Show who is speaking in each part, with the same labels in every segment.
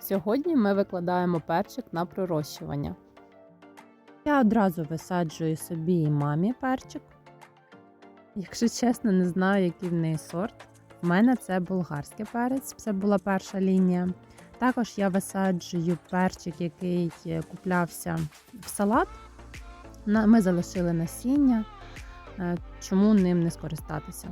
Speaker 1: Сьогодні ми викладаємо перчик на пророщування. Я одразу висаджую собі і мамі перчик. Якщо чесно, не знаю, який в неї сорт. У мене це болгарський перець, це була перша лінія. Також я висаджую перчик, який куплявся в салат. Ми залишили насіння, Е, чому ним не скористатися.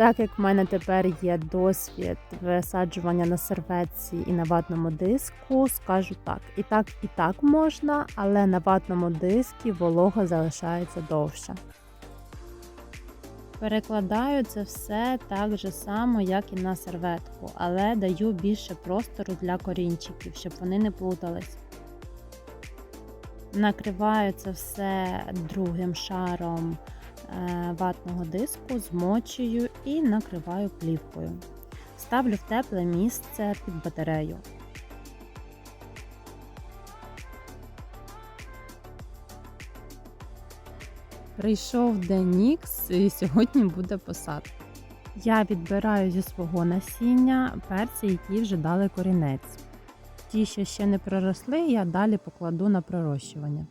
Speaker 1: Так як в мене тепер є досвід висаджування на серветці і на ватному диску, скажу так. І так, і так можна, але на ватному диску волога залишається довше. Перекладаю це все так же само, як і на серветку, але даю більше простору для корінчиків, щоб вони не плутались. Накриваю це все другим шаром ватного диску, змочую і накриваю плівкою. Ставлю в тепле місце під батарею. Прийшов день Ікс і сьогодні буде посадка. Я відбираю зі свого насіння перці, які вже дали корінець. Ті, що ще не проросли, я далі покладу на пророщування.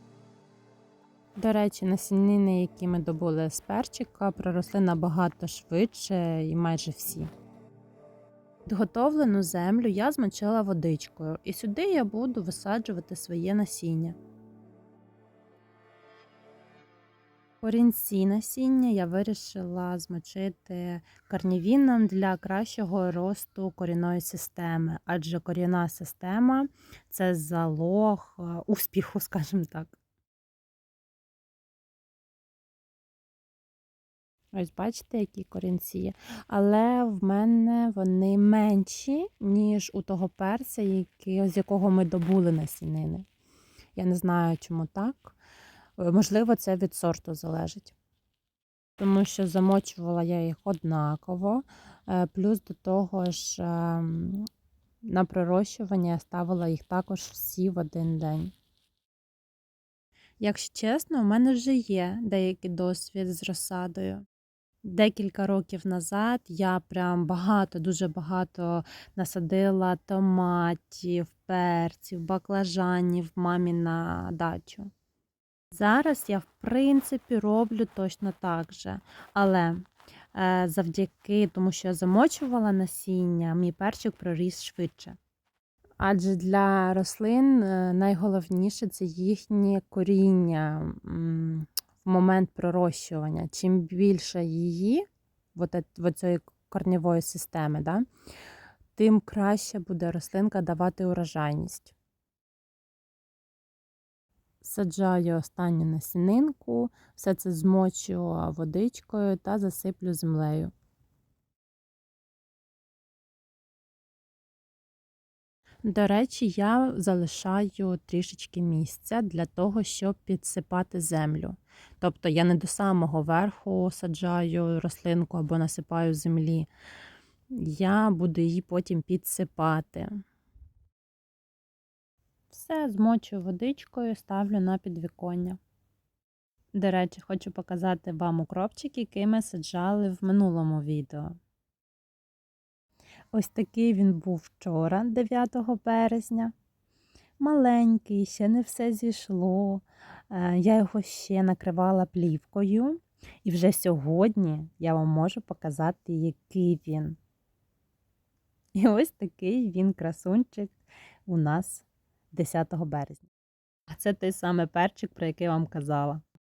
Speaker 1: До речі, насінини, які ми добули з перчика, проросли набагато швидше і майже всі. Підготовлену землю я змочила водичкою, і сюди я буду висаджувати своє насіння. Корінці насіння я вирішила змочити карнівіном для кращого росту корінної системи, адже корінна система це залог е, успіху, скажімо так. Ось бачите, які корінці. є. Але в мене вони менші, ніж у того перця, який, з якого ми добули насінини. Я не знаю, чому так. Е, Можливо, це від сорту залежить. Тому що замочувала я їх однаково. Е, Плюс до того ж ем, на пророщування я ставила їх також всі в один день. Якщо чесно, у мене вже є деякий досвід з розсадою. Декілька років назад я прям багато, дуже багато насадила томатів, перців, баклажанів мамі на дачу. Зараз я, в принципі, роблю точно так же. Але е, завдяки тому, що я замочувала насіння, мій перчик проріс швидше. Адже для рослин е, найголовніше це їхнє коріння момент пророщування. Чим більше її, от, от цієї корневої системи, да, тим краще буде рослинка давати урожайність. Саджаю останню насінинку, все це змочу водичкою та засиплю землею. До речі, я залишаю трішечки місця для того, щоб підсипати землю. Тобто я не до самого верху саджаю рослинку або насипаю землі. Я буду її потім підсипати. Все змочую водичкою, ставлю на підвіконня. До речі, хочу показати вам укропчик, який ми саджали в минулому відео. Ось такий він був вчора, 9 березня. Маленький, ще не все зійшло. Е, Я його ще накривала плівкою. І вже сьогодні я вам можу показати, який він. І ось такий він красунчик у нас 10 березня. А це той самий перчик, про який я вам казала.